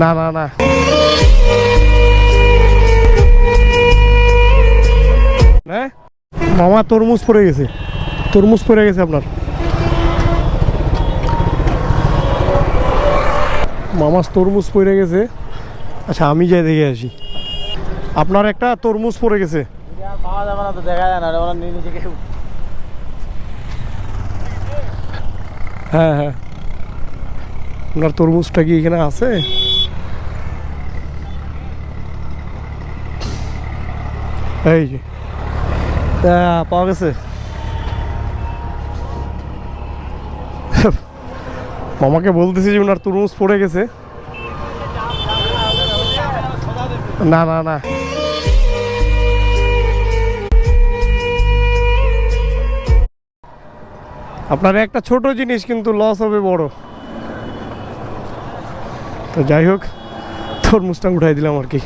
না না না। হ্যাঁ মামা তরমুজ পড়ে গেছে। তরমুজ পড়ে গেছে আপনার। মামার তরমুজ পড়ে গেছে। আচ্ছা আমি যাই দেখে আসি। আপনার একটা তরমুজ পড়ে গেছে। হ্যাঁ হ্যাঁ। আপনার তরমুজটা কি এখানে আছে? এই যে। আহ, পাওয়া গেছে? মামাকে বলতেছি যে ওনার তরমুজ পড়ে গেছে। না না না। আপনার একটা ছোট জিনিস কিন্তু লস হবে বড়। তো যাই হোক তরমুজটা উঠাই দিলাম আর কি।